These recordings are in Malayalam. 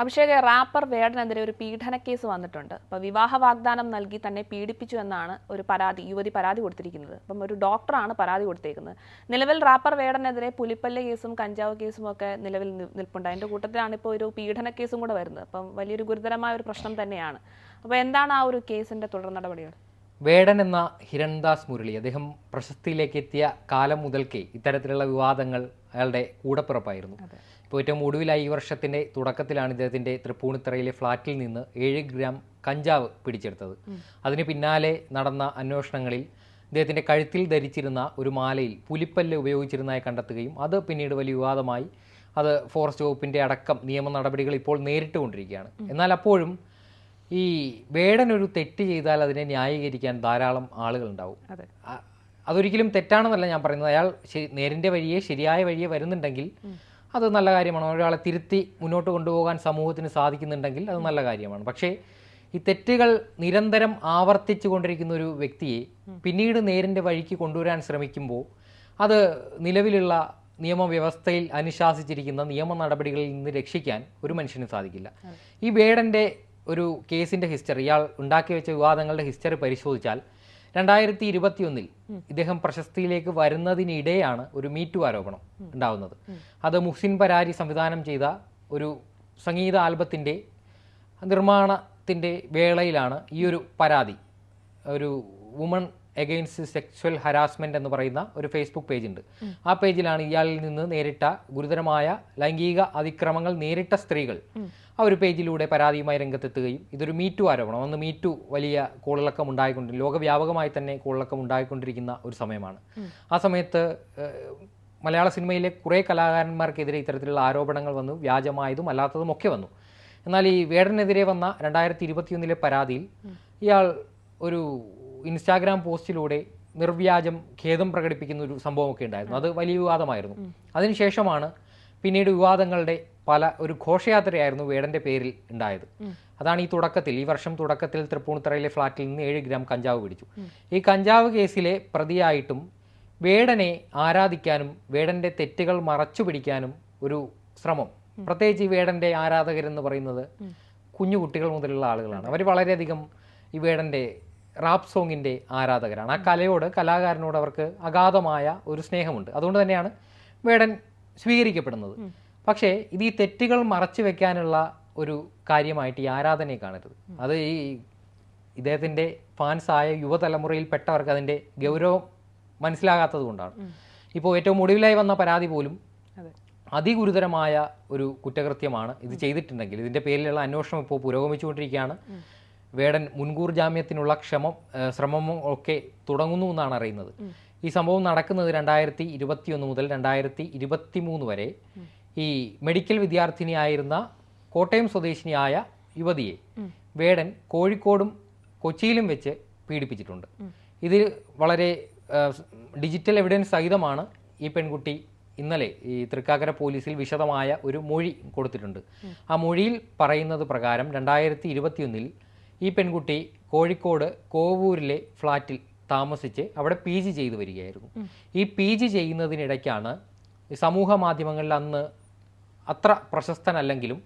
അഭിഷേക് റാപ്പർ വേടനെതിരെ ഒരു പീഡന കേസ് വന്നിട്ടുണ്ട്. അപ്പോൾ വിവാഹ വാഗ്ദാനം നൽകി തന്നെ പീഡിപ്പിച്ചു എന്നാണ് ഒരു പരാതി യുവതി പരാതി കൊടുത്തിരിക്കുന്നത്. അപ്പം ഒരു ഡോക്ടറാണ് പരാതി കൊടുത്തേക്കുന്നത്. നിലവിൽ റാപ്പർ വേടനെതിരെ പുലിപ്പല്ല കേസും കഞ്ചാവ് കേസും ഒക്കെ നിലവിൽ നിൽപ്പുണ്ട്. അതിന്റെ കൂട്ടത്തിലാണ് ഇപ്പോൾ ഒരു പീഡന കേസും കൂടെ വരുന്നത്. അപ്പം വലിയൊരു ഗുരുതരമായ ഒരു പ്രശ്നം തന്നെയാണ്. അപ്പോൾ എന്താണ് ആ ഒരു കേസിന്റെ തുടർ നടപടികൾ? വേടൻ എന്ന ഹിരൺദാസ് മുരളി അദ്ദേഹം പ്രശസ്തിയിലേക്ക് എത്തിയ കാലം മുതൽക്കേ ഇത്തരത്തിലുള്ള വിവാദങ്ങൾ അയാളുടെ കൂടപ്പിറപ്പായിരുന്നു. ഇപ്പോൾ ഏറ്റവും ഒടുവിലായി ഈ വർഷത്തിന്റെ തുടക്കത്തിലാണ് ഇദ്ദേഹത്തിന്റെ തൃപ്പൂണിത്തറയിലെ ഫ്ളാറ്റിൽ നിന്ന് ഏഴ് ഗ്രാം കഞ്ചാവ് പിടിച്ചെടുത്തത്. അതിന് പിന്നാലെ നടന്ന അന്വേഷണങ്ങളിൽ ഇദ്ദേഹത്തിന്റെ കഴുത്തിൽ ധരിച്ചിരുന്ന ഒരു മാലയിൽ പുലിപ്പല്ല് ഉപയോഗിച്ചിരുന്നതായി കണ്ടെത്തുകയും അത് പിന്നീട് വലിയ വിവാദമായി അത് ഫോറസ്റ്റ് വകുപ്പിന്റെ അടക്കം നിയമ നടപടികൾ ഇപ്പോൾ നേരിട്ടുകൊണ്ടിരിക്കുകയാണ്. എന്നാൽ അപ്പോഴും ഈ വേടൻ ഒരു തെറ്റ് ചെയ്താൽ അതിനെ ന്യായീകരിക്കാൻ ധാരാളം ആളുകൾ ഉണ്ടാവും അതെ. അ- അതൊരിക്കലും തെറ്റാണെന്നല്ല ഞാൻ പറയുന്നത്. അയാൾ നേരിന്റെ വഴിയെ ശരിയായ വഴിയെ വരുന്നുണ്ടെങ്കിൽ അത് നല്ല കാര്യമാണ്. ഒരാളെ തിരുത്തി മുന്നോട്ട് കൊണ്ടുപോകാൻ സമൂഹത്തിന് സാധിക്കുന്നുണ്ടെങ്കിൽ അത് നല്ല കാര്യമാണ്. പക്ഷേ ഈ തെറ്റുകൾ നിരന്തരം ആവർത്തിച്ചു കൊണ്ടിരിക്കുന്ന ഒരു വ്യക്തിയെ പിന്നീട് നേരിന്റെ വഴിക്ക് കൊണ്ടുവരാൻ ശ്രമിക്കുമ്പോൾ അത് നിലവിലുള്ള നിയമവ്യവസ്ഥയിൽ അനുശാസിച്ചിരിക്കുന്ന നിയമ നടപടികളിൽ നിന്ന് രക്ഷിക്കാൻ ഒരു മനുഷ്യന് സാധിക്കില്ല. ഈ വേടന്റെ ഒരു കേസിന്റെ ഹിസ്റ്ററി ഇയാൾ ഉണ്ടാക്കി വെച്ച വിവാദങ്ങളുടെ ഹിസ്റ്ററി പരിശോധിച്ചാൽ രണ്ടായിരത്തി ഇരുപത്തിയൊന്നിൽ ഇദ്ദേഹം പ്രശസ്തിയിലേക്ക് വരുന്നതിനിടെയാണ് ഒരു മീറ്റു ആരോപണം ഉണ്ടാവുന്നത്. അത് മുഹ്സിൻ പരാരി സംവിധാനം ചെയ്ത ഒരു സംഗീത ആൽബത്തിന്റെ നിർമ്മാണത്തിന്റെ വേളയിലാണ് ഈ ഒരു പരാതി. ഒരു വുമൺ എഗെയിൻസ്റ്റ് സെക്ച്വൽ ഹരാസ്മെന്റ് എന്ന് പറയുന്ന ഒരു ഫേസ്ബുക്ക് പേജ് ഉണ്ട്. ആ പേജിലാണ് ഇയാളിൽ നിന്ന് നേരിട്ട ഗുരുതരമായ ലൈംഗിക അതിക്രമങ്ങൾ നേരിട്ട സ്ത്രീകൾ ആ ഒരു പേജിലൂടെ പരാതിയുമായി രംഗത്തെത്തുകയും ഇതൊരു മീറ്റു ആരോപണം. അന്ന് മീറ്റു വലിയ കൂളിളക്കം ഉണ്ടായിക്കൊണ്ട് ലോകവ്യാപകമായി തന്നെ കൂളിളക്കം ഉണ്ടായിക്കൊണ്ടിരിക്കുന്ന ഒരു സമയമാണ്. ആ സമയത്ത് മലയാള സിനിമയിലെ കുറെ കലാകാരന്മാർക്കെതിരെ ഇത്തരത്തിലുള്ള ആരോപണങ്ങൾ വന്നു വ്യാജമായതും അല്ലാത്തതും ഒക്കെ വന്നു. എന്നാൽ ഈ വേടനെതിരെ വന്ന രണ്ടായിരത്തി ഇരുപത്തിയൊന്നിലെ പരാതിയിൽ ഇയാൾ ഒരു ഇൻസ്റ്റാഗ്രാം പോസ്റ്റിലൂടെ നിർവ്യാജം ഖേദം പ്രകടിപ്പിക്കുന്ന ഒരു സംഭവമൊക്കെ ഉണ്ടായിരുന്നു. അത് വലിയ വിവാദമായിരുന്നു. അതിനുശേഷമാണ് പിന്നീട് വിവാദങ്ങളുടെ പല ഒരു ഘോഷയാത്രയായിരുന്നു വേടന്റെ പേരിൽ ഉണ്ടായത്. അതാണ് ഈ തുടക്കത്തിൽ ഈ വർഷം തുടക്കത്തിൽ തൃപ്പൂണിത്തറയിലെ ഫ്ളാറ്റിൽ നിന്ന് ഏഴ് ഗ്രാം കഞ്ചാവ് പിടിച്ചു. ഈ കഞ്ചാവ് കേസിലെ പ്രതിയായിട്ടും വേടനെ ആരാധിക്കാനും വേടന്റെ തെറ്റുകൾ മറച്ചു പിടിക്കാനും ഒരു ശ്രമം. പ്രത്യേകിച്ച് ഈ വേടന്റെ ആരാധകരെന്ന് പറയുന്നത് കുഞ്ഞു കുട്ടികൾ മുതലുള്ള ആളുകളാണ്. അവർ വളരെയധികം ഈ വേടന്റെ റാപ്പ് സോങ്ങിന്റെ ആരാധകരാണ്. ആ കലയോട് കലാകാരനോട് അവർക്ക് അഗാധമായ ഒരു സ്നേഹമുണ്ട്. അതുകൊണ്ട് തന്നെയാണ് വേടൻ സ്വീകരിക്കപ്പെടുന്നത്. പക്ഷേ ഇത് ഈ തെറ്റുകൾ മറച്ചു വെക്കാനുള്ള ഒരു കാര്യമായിട്ട് ഈ ആരാധനയെ കാണരുത്. അത് ഈ ഇദ്ദേഹത്തിന്റെ ഫാൻസായ യുവതലമുറയിൽപ്പെട്ടവർക്ക് അതിന്റെ ഗൗരവം മനസ്സിലാകാത്തത് കൊണ്ടാണ്. ഇപ്പോൾ ഏറ്റവും ഒടുവിലായി വന്ന പരാതി പോലും അതെ. അതിഗുരുതരമായ ഒരു കുറ്റകൃത്യമാണ് ഇത് ചെയ്തിട്ടുണ്ടെങ്കിൽ. ഇതിന്റെ പേരിലുള്ള അന്വേഷണം ഇപ്പോൾ പുരോഗമിച്ചുകൊണ്ടിരിക്കുകയാണ്. വേടൻ മുൻകൂർ ജാമ്യത്തിനുള്ള ക്ഷമം ശ്രമമോ ഒക്കെ തുടങ്ങുന്നു എന്നാണ് അറിയുന്നത്. ഈ സംഭവം നടക്കുന്നത് രണ്ടായിരത്തി ഇരുപത്തിയൊന്ന് മുതൽ രണ്ടായിരത്തി ഇരുപത്തി മൂന്ന് വരെ ഈ മെഡിക്കൽ വിദ്യാർത്ഥിനിയായിരുന്ന കോട്ടയം സ്വദേശിനിയായ യുവതിയെ വേടൻ കോഴിക്കോടും കൊച്ചിയിലും വെച്ച് പീഡിപ്പിച്ചിട്ടുണ്ട്. ഇതിൽ വളരെ ഡിജിറ്റൽ എവിഡൻസ് സഹിതമാണ് ഈ പെൺകുട്ടി ഇന്നലെ ഈ തൃക്കാക്കര പോലീസിൽ വിശദമായ ഒരു മൊഴി കൊടുത്തിട്ടുണ്ട്. ആ മൊഴിയിൽ പറയുന്നത് പ്രകാരം രണ്ടായിരത്തി ഇരുപത്തിയൊന്നിൽ ഈ പെൺകുട്ടി കോഴിക്കോട് കോവൂരിലെ ഫ്ലാറ്റിൽ താമസിച്ച് അവിടെ പി ജി ചെയ്തു വരികയായിരുന്നു. ഈ പി ജി ചെയ്യുന്നതിനിടയ്ക്കാണ് സമൂഹ മാധ്യമങ്ങളിൽ അന്ന് അത്ര പ്രശസ്തനല്ലെങ്കിലും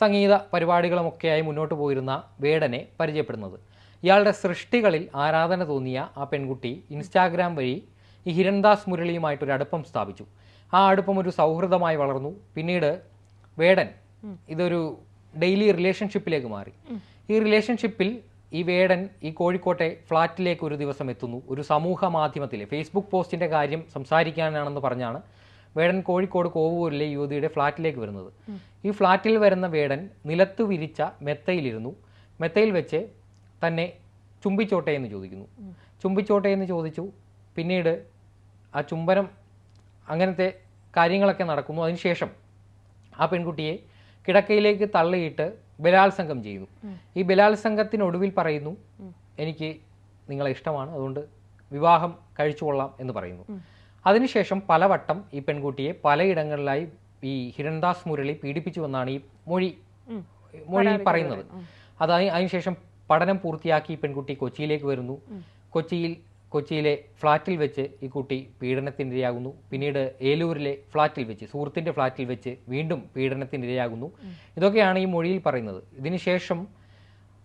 സംഗീത പരിപാടികളുമൊക്കെയായി മുന്നോട്ട് പോയിരുന്ന വേടനെ പരിചയപ്പെടുന്നത്. ഇയാളുടെ സൃഷ്ടികളിൽ ആരാധന തോന്നിയ ആ പെൺകുട്ടി ഇൻസ്റ്റാഗ്രാം വഴി ഈ ഹിരൺദാസ് മുരളിയുമായിട്ടൊരു അടുപ്പം സ്ഥാപിച്ചു. ആ അടുപ്പം ഒരു സൗഹൃദമായി വളർന്നു. പിന്നീട് വേടൻ ഇതൊരു ഡെയിലി റിലേഷൻഷിപ്പിലേക്ക് മാറി. ഈ റിലേഷൻഷിപ്പിൽ ഈ വേടൻ ഈ കോഴിക്കോട്ടെ ഫ്ലാറ്റിലേക്ക് ഒരു ദിവസം എത്തുന്നു. ഒരു സമൂഹ മാധ്യമത്തിലെ ഫേസ്ബുക്ക് പോസ്റ്റിന്റെ കാര്യം സംസാരിക്കാനാണെന്ന് പറഞ്ഞാണ് വേടൻ കോഴിക്കോട് കോവൂരിലെ യുവതിയുടെ ഫ്ലാറ്റിലേക്ക് വരുന്നത്. ഈ ഫ്ലാറ്റിൽ വരുന്ന വേടൻ നിലത്ത് വിരിച്ച മെത്തയിലിരുന്നു. മെത്തയിൽ വെച്ച് തന്നെ ചുംബിച്ചോട്ടെ എന്ന് ചോദിക്കുന്നു. ചുംബിച്ചോട്ടെ എന്ന് ചോദിച്ചു. പിന്നീട് ആ ചുംബനം അങ്ങനത്തെ കാര്യങ്ങളൊക്കെ നടക്കുന്നു. അതിനുശേഷം ആ പെൺകുട്ടിയെ കിടക്കയിലേക്ക് തള്ളിയിട്ട് ബലാത്സംഗം ചെയ്യുന്നു ഈ ബലാത്സംഗത്തിനൊടുവിൽ പറയുന്നു എനിക്ക് നിങ്ങളെ ഇഷ്ടമാണ് അതുകൊണ്ട് വിവാഹം കഴിച്ചുകൊള്ളാം എന്ന് പറയുന്നു. അതിനുശേഷം പലവട്ടം ഈ പെൺകുട്ടിയെ പലയിടങ്ങളിലായി ഈ ഹിരൺദാസ് മുരളി പീഡിപ്പിച്ചുവെന്നാണ് ഈ മൊഴി മൊഴിയിൽ പറയുന്നത്. അത് അതിന് അതിനുശേഷം പഠനം പൂർത്തിയാക്കി ഈ പെൺകുട്ടി കൊച്ചിയിലേക്ക് വരുന്നു. കൊച്ചിയിൽ കൊച്ചിയിലെ ഫ്ളാറ്റിൽ വെച്ച് ഈ കുട്ടി പീഡനത്തിനിരയാകുന്നു. പിന്നീട് ഏലൂരിലെ ഫ്ളാറ്റിൽ വെച്ച് സുഹൃത്തിന്റെ ഫ്ളാറ്റിൽ വെച്ച് വീണ്ടും പീഡനത്തിനിരയാകുന്നു. ഇതൊക്കെയാണ് ഈ മൊഴിയിൽ പറയുന്നത്. ഇതിനുശേഷം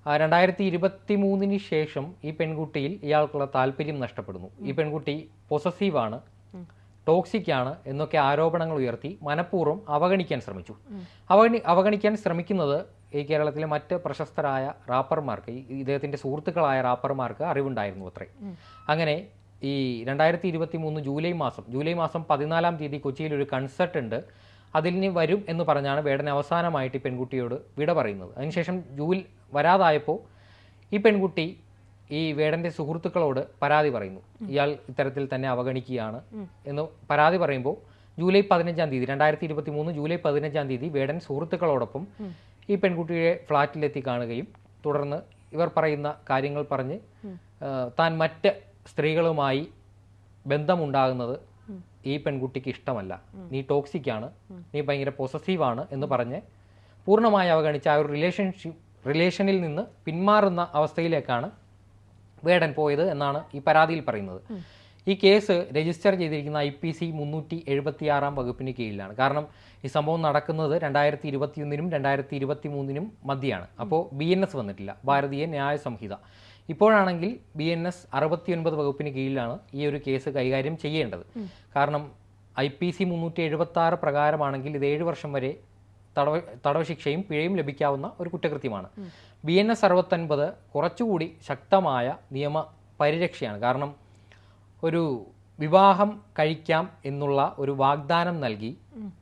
രണ്ടായിരത്തി ഇരുപത്തി മൂന്നിന് ശേഷം ഈ പെൺകുട്ടിയിൽ ഇയാൾക്കുള്ള താല്പര്യം നഷ്ടപ്പെടുന്നു. ഈ പെൺകുട്ടി പൊസസീവാണ് ടോക്സിക് ആണ് എന്നൊക്കെ ആരോപണങ്ങൾ ഉയർത്തി മനഃപൂർവം അവഗണിക്കാൻ ശ്രമിച്ചു. അവഗണി അവഗണിക്കാൻ ശ്രമിക്കുന്നത് ഈ കേരളത്തിലെ മറ്റ് പ്രശസ്തരായ റാപ്പർമാർക്ക് ഇദ്ദേഹത്തിന്റെ സുഹൃത്തുക്കളായ റാപ്പർമാർക്ക് അറിവുണ്ടായിരുന്നു അത്രേ. അങ്ങനെ ഈ രണ്ടായിരത്തി ഇരുപത്തി മൂന്ന് ജൂലൈ മാസം ജൂലൈ മാസം പതിനാലാം തീയതി കൊച്ചിയിൽ ഒരു കൺസർട്ട് ഉണ്ട്. അതിന് വരും എന്ന് പറഞ്ഞാണ് വേടൻ അവസാനമായിട്ട് ഈ പെൺകുട്ടിയോട് വിട പറയുന്നത്. അതിനുശേഷം ജൂൽ വരാതായപ്പോൾ ഈ പെൺകുട്ടി ഈ വേടന്റെ സുഹൃത്തുക്കളോട് പരാതി പറയുന്നു. ഇയാൾ ഇത്തരത്തിൽ തന്നെ അവഗണിക്കുകയാണ് എന്ന് പരാതി പറയുമ്പോൾ ജൂലൈ പതിനഞ്ചാം തീയതി രണ്ടായിരത്തി ഇരുപത്തി മൂന്ന് ജൂലൈ പതിനഞ്ചാം തീയതി വേടൻ സുഹൃത്തുക്കളോടൊപ്പം ഈ പെൺകുട്ടിയെ ഫ്ളാറ്റിലെത്തി കാണുകയും തുടർന്ന് ഇവർ പറയുന്ന കാര്യങ്ങൾ പറഞ്ഞ് താൻ മറ്റ് സ്ത്രീകളുമായി ബന്ധമുണ്ടാകുന്നത് ഈ പെൺകുട്ടിക്ക് ഇഷ്ടമല്ല. നീ ടോക്സിക് ആണ്. നീ ഭയങ്കര പൊസസീവ് ആണ് എന്ന് പറഞ്ഞ് പൂർണമായി അവഗണിച്ച ആ ഒരു റിലേഷൻഷിപ്പ് റിലേഷനിൽ നിന്ന് പിന്മാറുന്ന അവസ്ഥയിലേക്കാണ് വേടൻ പോയത് എന്നാണ് ഈ പരാതിയിൽ പറയുന്നത്. ഈ കേസ് രജിസ്റ്റർ ചെയ്തിരിക്കുന്ന ഐ പി സി മുന്നൂറ്റി എഴുപത്തി ആറാം വകുപ്പിന് കീഴിലാണ്. കാരണം ഈ സംഭവം നടക്കുന്നത് രണ്ടായിരത്തി ഇരുപത്തിയൊന്നിനും രണ്ടായിരത്തി ഇരുപത്തി മൂന്നിനും മധ്യയാണ് അപ്പോൾ ബി എൻ എസ് വന്നിട്ടില്ല. ഭാരതീയ ന്യായ സംഹിത. ഇപ്പോഴാണെങ്കിൽ ബി എൻ എസ് അറുപത്തിയൊൻപത് വകുപ്പിന് കീഴിലാണ് ഈ ഒരു കേസ് കൈകാര്യം ചെയ്യേണ്ടത്. കാരണം ഐ പി സി മുന്നൂറ്റി എഴുപത്തി ആറ് പ്രകാരമാണെങ്കിൽ ഇത് ഏഴ് വർഷം വരെ തടവ് തടവ് ശിക്ഷയും പിഴയും ലഭിക്കാവുന്ന ഒരു കുറ്റകൃത്യമാണ്. ബി എൻ എസ് അറുപത്തൊൻപത് കുറച്ചുകൂടി ശക്തമായ നിയമ പരിരക്ഷയാണ്. കാരണം ഒരു വിവാഹം കഴിക്കാം എന്നുള്ള ഒരു വാഗ്ദാനം നൽകി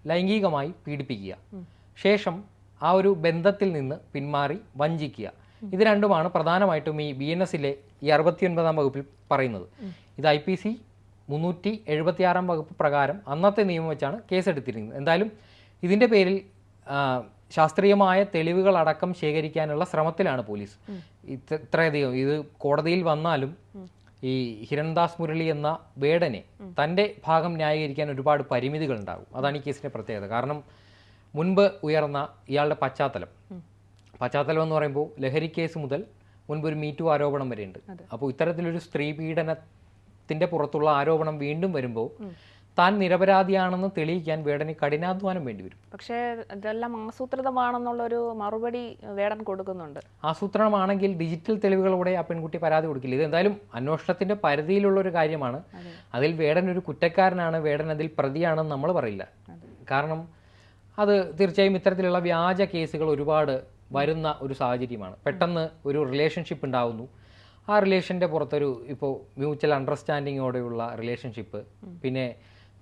ലൈംഗികമായി പീഡിപ്പിക്കുക. ശേഷം ആ ഒരു ബന്ധത്തിൽ നിന്ന് പിന്മാറി വഞ്ചിക്കുക. ഇത് രണ്ടുമാണ് പ്രധാനമായിട്ടും ഈ ബി എൻ എസിലെ ഈ അറുപത്തിയൊൻപതാം വകുപ്പിൽ പറയുന്നത്. ഇത് ഐ പി സി മുന്നൂറ്റി എഴുപത്തിയാറാം വകുപ്പ് പ്രകാരം അന്നത്തെ നിയമം വെച്ചാണ് കേസെടുത്തിരിക്കുന്നത്. എന്തായാലും ഇതിന്റെ പേരിൽ ശാസ്ത്രീയമായ തെളിവുകൾ അടക്കം ശേഖരിക്കാനുള്ള ശ്രമത്തിലാണ് പോലീസ്. ഇത്ര ഇത്രയധികം. ഇത് കോടതിയിൽ വന്നാലും ഈ ഹിരൺദാസ് മുരളി എന്ന വേടനെ തന്റെ ഭാഗം ന്യായീകരിക്കാൻ ഒരുപാട് പരിമിതികൾ ഉണ്ടാകും അതാണ് ഈ കേസിന്റെ പ്രത്യേകത. കാരണം മുൻപ് ഉയർന്ന ഇയാളുടെ പശ്ചാത്തലം. പശ്ചാത്തലം എന്ന് പറയുമ്പോൾ ലഹരി കേസ് മുതൽ മുൻപ് ഒരു മീറ്റു ആരോപണം വരെയുണ്ട്. അപ്പോൾ ഇത്തരത്തിലൊരു സ്ത്രീ പീഡനത്തിന്റെ പുറത്തുള്ള ആരോപണം വീണ്ടും വരുമ്പോൾ താൻ നിരപരാധിയാണെന്ന് തെളിയിക്കാൻ വേടന് കഠിനാധ്വാനം വേണ്ടിവരും. പക്ഷേ ഇതെല്ലാം ആസൂത്രിതമാണെന്നുള്ളൊരു മറുപടി വേടൻ കൊടുക്കുന്നുണ്ട്. ആസൂത്രണമാണെങ്കിൽ ഡിജിറ്റൽ തെളിവുകളോടെ ആ പെൺകുട്ടി പരാതി കൊടുക്കില്ല. ഇത് എന്തായാലും അന്വേഷണത്തിന്റെ പരിധിയിലുള്ള ഒരു കാര്യമാണ് അതിൽ വേടൻ ഒരു കുറ്റക്കാരനാണ് വേടൻ അതിൽ പ്രതിയാണെന്ന് നമ്മൾ പറയില്ല. കാരണം അത് തീർച്ചയായും ഇത്തരത്തിലുള്ള വ്യാജ കേസുകൾ ഒരുപാട് വരുന്ന ഒരു സാഹചര്യമാണ്. പെട്ടെന്ന് ഒരു റിലേഷൻഷിപ്പ് ഉണ്ടാവുന്നു. ആ റിലേഷന്റെ പുറത്തൊരു ഇപ്പോൾ മ്യൂച്വൽ അണ്ടർസ്റ്റാൻഡിങ്ങോടെയുള്ള റിലേഷൻഷിപ്പ് പിന്നെ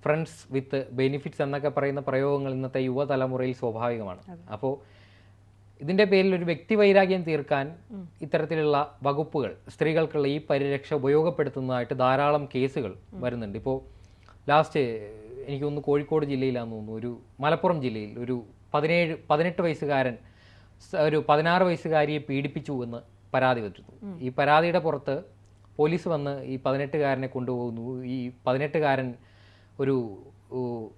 ഫ്രണ്ട്സ് വിത്ത് ബെനിഫിറ്റ്സ് എന്നൊക്കെ പറയുന്ന പ്രയോഗങ്ങൾ ഇന്നത്തെ യുവതലമുറയിൽ സ്വാഭാവികമാണ്. അപ്പോൾ ഇതിന്റെ പേരിൽ ഒരു വ്യക്തി വൈരാഗ്യം തീർക്കാൻ ഇത്തരത്തിലുള്ള വകുപ്പുകൾ സ്ത്രീകൾക്കുള്ള ഈ പരിരക്ഷ ഉപയോഗപ്പെടുത്തുന്നതായിട്ട് ധാരാളം കേസുകൾ വരുന്നുണ്ട്. ഇപ്പോൾ ലാസ്റ്റ് എനിക്ക് തോന്നുന്നു കോഴിക്കോട് ജില്ലയിലാണെന്ന് തോന്നുന്നു ഒരു മലപ്പുറം ജില്ലയിൽ ഒരു പതിനേഴ് പതിനെട്ട് വയസ്സുകാരൻ ഒരു പതിനാറ് വയസ്സുകാരിയെ പീഡിപ്പിച്ചു എന്ന് പരാതി പറ്റുന്നു ഈ പരാതിയുടെ പുറത്ത് പോലീസ് വന്ന് ഈ പതിനെട്ടുകാരനെ കൊണ്ടുപോകുന്നു. ഈ പതിനെട്ടുകാരൻ ഒരു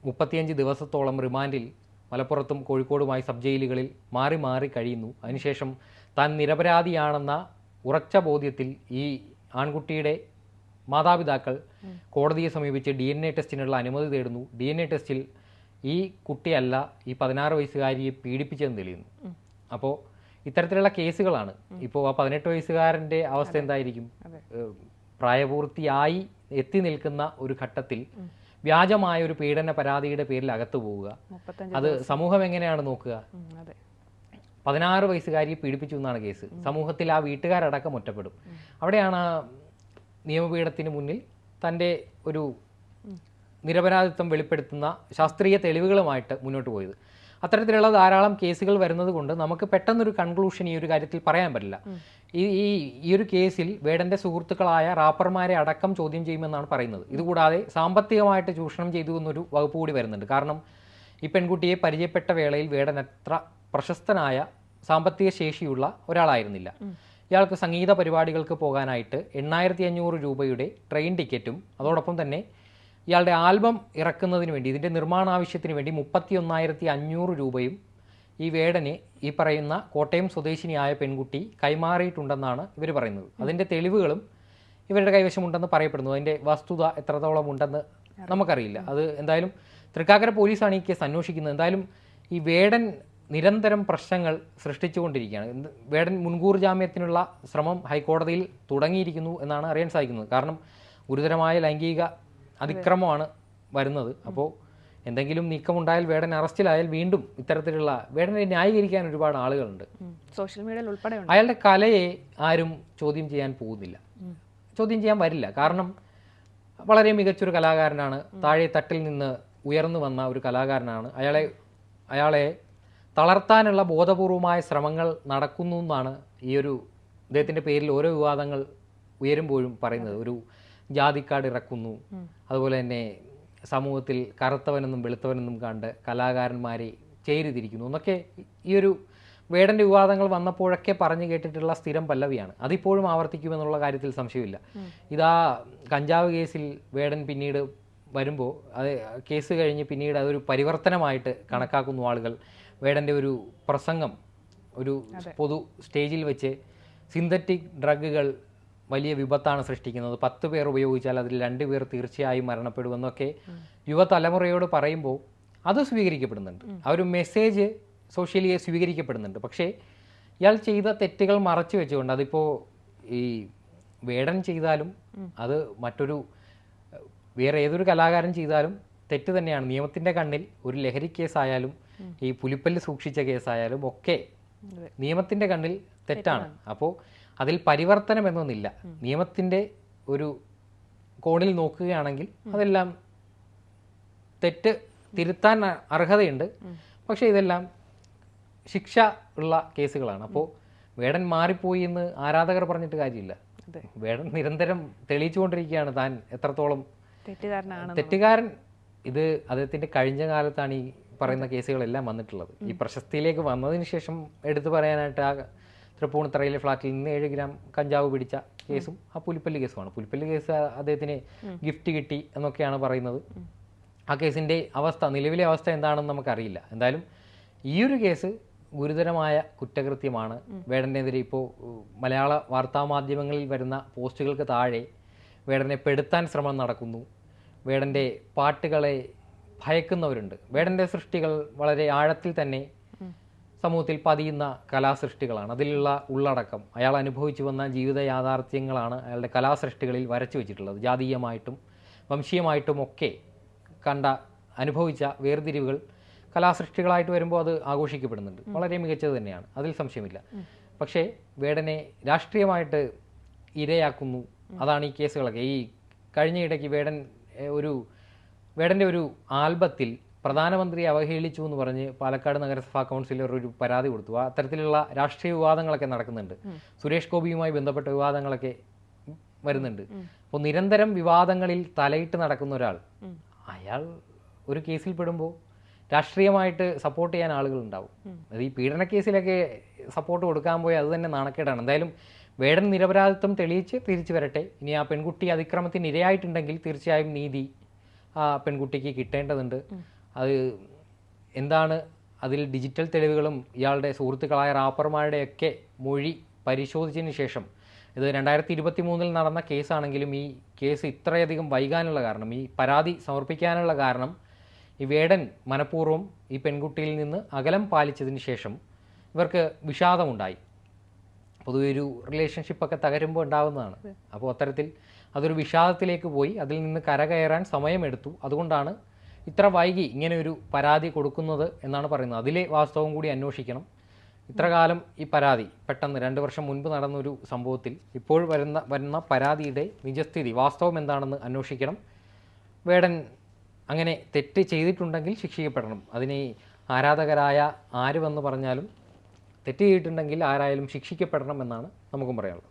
മുപ്പത്തിയഞ്ച് ദിവസത്തോളം റിമാൻഡിൽ മലപ്പുറത്തും കോഴിക്കോടുമായി സബ് ജയിലുകളിൽ മാറി മാറി കഴിയുന്നു. അതിനുശേഷം താൻ നിരപരാധിയാണെന്ന ഉറച്ച ബോധ്യത്തിൽ ഈ ആൺകുട്ടിയുടെ മാതാപിതാക്കൾ കോടതിയെ സമീപിച്ച് ഡി എൻ എ ടെസ്റ്റിനുള്ള അനുമതി തേടുന്നു. ഡി എൻ എ ടെസ്റ്റിൽ ഈ കുട്ടിയല്ല ഈ പതിനാറ് വയസ്സുകാരിയെ പീഡിപ്പിച്ചെന്ന് തെളിയുന്നു. അപ്പോൾ ഇത്തരത്തിലുള്ള കേസുകളാണ്. ഇപ്പോൾ ആ പതിനെട്ട് വയസ്സുകാരന്റെ അവസ്ഥ എന്തായിരിക്കും? പ്രായപൂർത്തിയായി എത്തി നിൽക്കുന്ന ഒരു ഘട്ടത്തിൽ വ്യാജമായ ഒരു പീഡന പരാതിയുടെ പേരിൽ അകത്തു പോവുക. അത് സമൂഹം എങ്ങനെയാണ് നോക്കുക? പതിനാറ് വയസ്സുകാരിയെ പീഡിപ്പിച്ചു എന്നാണ് കേസ്. സമൂഹത്തിൽ ആ വീട്ടുകാരടക്കം ഒറ്റപ്പെടും. അവിടെയാണ് ആ നിയമപീഠത്തിന് മുന്നിൽ തന്റെ ഒരു നിരപരാധിത്വം വെളിപ്പെടുത്തുന്ന ശാസ്ത്രീയ തെളിവുകളുമായിട്ട് മുന്നോട്ട് പോയത്. അത്തരത്തിലുള്ള ധാരാളം കേസുകൾ വരുന്നത് കൊണ്ട് നമുക്ക് പെട്ടെന്നൊരു കൺക്ലൂഷൻ ഈ ഒരു കാര്യത്തിൽ പറയാൻ പറ്റില്ല. ഈ ഈ ഈ ഒരു കേസിൽ വേടന്റെ സുഹൃത്തുക്കളായ റാപ്പർമാരെ അടക്കം ചോദ്യം ചെയ്യുമെന്നാണ് പറയുന്നത്. ഇതുകൂടാതെ സാമ്പത്തികമായിട്ട് ചൂഷണം ചെയ്തു എന്നൊരു വകുപ്പ് കൂടി വരുന്നുണ്ട്. കാരണം ഈ പെൺകുട്ടിയെ പരിചയപ്പെട്ട വേളയിൽ വേടൻ അത്ര പ്രശസ്തനായ സാമ്പത്തിക ശേഷിയുള്ള ഒരാളായിരുന്നില്ല. ഇയാൾക്ക് സംഗീത പരിപാടികൾക്ക് പോകാനായിട്ട് എണ്ണായിരത്തി അഞ്ഞൂറ് രൂപയുടെ ട്രെയിൻ ടിക്കറ്റും അതോടൊപ്പം തന്നെ ഇയാളുടെ ആൽബം ഇറക്കുന്നതിന് വേണ്ടി ഇതിന്റെ നിർമ്മാണ ആവശ്യത്തിന് വേണ്ടി മുപ്പത്തി ഒന്നായിരത്തി അഞ്ഞൂറ് രൂപയും ഈ വേടന് ഈ പറയുന്ന കോട്ടയം സ്വദേശിനിയായ പെൺകുട്ടി കൈമാറിയിട്ടുണ്ടെന്നാണ് ഇവർ പറയുന്നത്. അതിന്റെ തെളിവുകളും ഇവരുടെ കൈവശമുണ്ടെന്ന് പറയപ്പെടുന്നു. അതിന്റെ വസ്തുത എത്രത്തോളം ഉണ്ടെന്ന് നമുക്കറിയില്ല. അത് എന്തായാലും തൃക്കാക്കര പോലീസാണ് ഈ കേസ് അന്വേഷിക്കുന്നത്. എന്തായാലും ഈ വേടൻ നിരന്തരം പ്രശ്നങ്ങൾ സൃഷ്ടിച്ചുകൊണ്ടിരിക്കുകയാണ്. വേടൻ മുൻകൂർ ജാമ്യത്തിനുള്ള ശ്രമം ഹൈക്കോടതിയിൽ തുടങ്ങിയിരിക്കുന്നു എന്നാണ് അറിയാൻ സാധിക്കുന്നത്. കാരണം ഗുരുതരമായ ലൈംഗിക അതിക്രമമാണ് വരുന്നത്. അപ്പോൾ എന്തെങ്കിലും നീക്കമുണ്ടായാൽ വേടൻ അറസ്റ്റിലായാൽ വീണ്ടും ഇത്തരത്തിലുള്ള വേടനെ ന്യായീകരിക്കാൻ ഒരുപാട് ആളുകളുണ്ട്. സോഷ്യൽ മീഡിയയിൽ ഉൾപ്പെടെ അയാളുടെ കലയെ ആരും ചോദ്യം ചെയ്യാൻ പോകുന്നില്ല. ചോദ്യം ചെയ്യാൻ വരില്ല. കാരണം വളരെ മികച്ചൊരു കലാകാരനാണ്. താഴെ തട്ടിൽ നിന്ന് ഉയർന്നു വന്ന ഒരു കലാകാരനാണ്. അയാളെ അയാളെ തളർത്താനുള്ള ബോധപൂർവമായ ശ്രമങ്ങൾ നടക്കുന്നു എന്നാണ് ഈ ഒരു അദ്ദേഹത്തിന്റെ പേരിൽ ഓരോ വിവാദങ്ങൾ ഉയരുമ്പോഴും പറയുന്നത്. ഒരു ജാതിക്കാട് ഇറക്കുന്നു. അതുപോലെ തന്നെ സമൂഹത്തിൽ കറുത്തവനെന്നും വെളുത്തവനെന്നും കണ്ട് കലാകാരന്മാരെ ചേരിതിരിക്കുന്നു. എന്നൊക്കെ ഈ ഒരു വേടന്റെ വിവാദങ്ങൾ വന്നപ്പോഴൊക്കെ പറഞ്ഞു കേട്ടിട്ടുള്ള സ്ഥിരം പല്ലവിയാണ്. അതിപ്പോഴും ആവർത്തിക്കുമെന്നുള്ള കാര്യത്തിൽ സംശയമില്ല. ഇതാ കഞ്ചാവ് കേസിൽ വേടൻ പിന്നീട് വരുമ്പോൾ അത് കേസ് കഴിഞ്ഞ് പിന്നീട് അതൊരു പരിവർത്തനമായിട്ട് കണക്കാക്കുന്നു ആളുകൾ വേടന്റെ ഒരു പ്രസംഗം ഒരു പൊതു സ്റ്റേജിൽ വെച്ച് സിന്തറ്റിക് ഡ്രഗുകൾ വലിയ വിപത്താണ് സൃഷ്ടിക്കുന്നത്. പത്ത് പേർ ഉപയോഗിച്ചാൽ അതിൽ രണ്ട് പേർ തീർച്ചയായും മരണപ്പെടുമെന്നൊക്കെ യുവതലമുറയോട് പറയുമ്പോൾ അത് സ്വീകരിക്കപ്പെടുന്നുണ്ട്. ആ ഒരു മെസ്സേജ് സോഷ്യലി സ്വീകരിക്കപ്പെടുന്നുണ്ട്. പക്ഷേ ഇയാൾ ചെയ്ത തെറ്റുകൾ മറച്ചു വെച്ചുകൊണ്ട് അതിപ്പോൾ ഈ വേടൻ ചെയ്താലും അത് മറ്റൊരു വേറെ ഏതൊരു കലാകാരൻ ചെയ്താലും തെറ്റ് തന്നെയാണ്. നിയമത്തിന്റെ കണ്ണിൽ ഒരു ലഹരി കേസായാലും ഈ പുലിപ്പല്ല് സൂക്ഷിച്ച കേസായാലും ഒക്കെ നിയമത്തിന്റെ നിയമത്തിന്റെ കണ്ണിൽ തെറ്റാണ്. അപ്പോൾ അതിൽ പരിവർത്തനം എന്നൊന്നില്ല നിയമത്തിന്റെ ഒരു കോണിൽ നോക്കുകയാണെങ്കിൽ അതെല്ലാം തെറ്റ് തിരുത്താൻ അർഹതയുണ്ട്. പക്ഷേ ഇതെല്ലാം ശിക്ഷ ഉള്ള കേസുകളാണ്. അപ്പോൾ വേടൻ മാറിപ്പോയി എന്ന് ആരാധകർ പറഞ്ഞിട്ട് കാര്യമില്ല. വേടൻ നിരന്തരം തെളിയിച്ചുകൊണ്ടിരിക്കുകയാണ്. താൻ എത്രത്തോളം തെറ്റുകാരൻ ഇത് അദ്ദേഹത്തിന്റെ കഴിഞ്ഞ കാലത്താണ് ഈ പറയുന്ന കേസുകളെല്ലാം വന്നിട്ടുള്ളത്. ഈ പ്രശസ്തിയിലേക്ക് വന്നതിന് ശേഷം എടുത്തു പറയാനായിട്ട് ആ തൃപ്പൂണിത്തറയിലെ ഫ്ളാറ്റിൽ നിന്ന് ഏഴ് ഗ്രാം കഞ്ചാവ് പിടിച്ച കേസും ആ പുലിപ്പല്ല് കേസുമാണ്. പുലിപ്പല്ല് കേസ് അദ്ദേഹത്തിന് ഗിഫ്റ്റ് കിട്ടി എന്നൊക്കെയാണ് പറയുന്നത്. ആ കേസിന്റെ അവസ്ഥ നിലവിലെ അവസ്ഥ എന്താണെന്ന് നമുക്കറിയില്ല. എന്തായാലും ഈ ഒരു കേസ് ഗുരുതരമായ കുറ്റകൃത്യമാണ്. വേടനെതിരെ ഇപ്പോൾ മലയാള വാർത്താ മാധ്യമങ്ങളിൽ വരുന്ന പോസ്റ്റുകൾക്ക് താഴെ വേടനെ പെടുത്താൻ ശ്രമം നടക്കുന്നു. വേടന്റെ പാട്ടുകളെ ഭയക്കുന്നവരുണ്ട്. വേടന്റെ സൃഷ്ടികൾ വളരെ ആഴത്തിൽ തന്നെ സമൂഹത്തിൽ പതിയുന്ന കലാസൃഷ്ടികളാണ്. അതിലുള്ള ഉള്ളടക്കം അയാൾ അനുഭവിച്ചു വന്ന ജീവിത യാഥാർത്ഥ്യങ്ങളാണ് അയാളുടെ കലാസൃഷ്ടികളിൽ വരച്ചു വെച്ചിട്ടുള്ളത്. ജാതീയമായിട്ടും വംശീയമായിട്ടും ഒക്കെ കണ്ട അനുഭവിച്ച വേർതിരിവുകൾ കലാസൃഷ്ടികളായിട്ട് വരുമ്പോൾ അത് ആഘോഷിക്കപ്പെടുന്നുണ്ട്. വളരെ മികച്ചത് തന്നെയാണ്. അതിൽ സംശയമില്ല. പക്ഷേ വേടനെ രാഷ്ട്രീയമായിട്ട് ഇരയാക്കുന്നു. അതാണ് ഈ കേസുകളൊക്കെ. ഈ കഴിഞ്ഞ ഇടയ്ക്ക് വേടൻ ഒരു വേടന്റെ ഒരു ആൽബത്തിൽ പ്രധാനമന്ത്രി അവഹേളിച്ചു എന്ന് പറഞ്ഞ് പാലക്കാട് നഗരസഭാ കൗൺസിലർ ഒരു പരാതി കൊടുത്തു. അത്തരത്തിലുള്ള രാഷ്ട്രീയ വിവാദങ്ങളൊക്കെ നടക്കുന്നുണ്ട്. സുരേഷ് ഗോപിയുമായി ബന്ധപ്പെട്ട വിവാദങ്ങളൊക്കെ വരുന്നുണ്ട്. അപ്പോൾ നിരന്തരം വിവാദങ്ങളിൽ തലയിട്ട് നടക്കുന്ന ഒരാൾ അയാൾ ഒരു കേസിൽ പെടുമ്പോൾ രാഷ്ട്രീയമായിട്ട് സപ്പോർട്ട് ചെയ്യാൻ ആളുകൾ ഉണ്ടാവും അത് ഈ പീഡന കേസിലൊക്കെ സപ്പോർട്ട് കൊടുക്കാൻ പോയി അത് തന്നെ നാണക്കേടാണ്. എന്തായാലും വേടൻ നിരപരാധിത്വം തെളിയിച്ച് തിരിച്ചു വരട്ടെ. ഇനി ആ പെൺകുട്ടി അതിക്രമത്തിന് ഇരയായിട്ടുണ്ടെങ്കിൽ തീർച്ചയായും നീതി ആ പെൺകുട്ടിക്ക് കിട്ടേണ്ടതുണ്ട്. അത് എന്താണ് അതിൽ ഡിജിറ്റൽ തെളിവുകളും ഇയാളുടെ സുഹൃത്തുക്കളായ റാപ്പർമാരുടെയൊക്കെ മൊഴി പരിശോധിച്ചതിന് ശേഷം. ഇത് രണ്ടായിരത്തി ഇരുപത്തി മൂന്നിൽ നടന്ന കേസാണെങ്കിലും ഈ കേസ് ഇത്രയധികം വൈകാനുള്ള കാരണം ഈ പരാതി സമർപ്പിക്കാനുള്ള കാരണം ഈ വേടൻ മനഃപൂർവം ഈ പെൺകുട്ടിയിൽ നിന്ന് അകലം പാലിച്ചതിന് ശേഷം ഇവർക്ക് വിഷാദമുണ്ടായി. പൊതുവെ ഒരു റിലേഷൻഷിപ്പൊക്കെ തകരുമ്പോൾ ഉണ്ടാകുന്നതാണ് അപ്പോൾ അത്തരത്തിൽ അതൊരു വിഷാദത്തിലേക്ക് പോയി അതിൽ നിന്ന് കരകയറാൻ സമയമെടുത്തു. അതുകൊണ്ടാണ് ഇത്ര വൈകി ഇങ്ങനെ ഒരു പരാതി കൊടുക്കുന്നത് എന്നാണ് പറയുന്നത്. അതിലെ വാസ്തവം കൂടി അന്വേഷിക്കണം. ഇത്ര കാലം ഈ പരാതി പെട്ടെന്ന് രണ്ട് വർഷം മുൻപ് നടന്നൊരു സംഭവത്തിൽ ഇപ്പോൾ വരുന്ന വരുന്ന പരാതിയുടെ നിജസ്ഥിതി വാസ്തവം എന്താണെന്ന് അന്വേഷിക്കണം. വേടൻ അങ്ങനെ തെറ്റ് ചെയ്തിട്ടുണ്ടെങ്കിൽ ശിക്ഷിക്കപ്പെടണം. അതിനെ ആരാധകരായ ആര് വന്ന് പറഞ്ഞാലും തെറ്റ് ചെയ്തിട്ടുണ്ടെങ്കിൽ ആരായാലും ശിക്ഷിക്കപ്പെടണം എന്നാണ് നമുക്കും പറയാനുള്ളത്.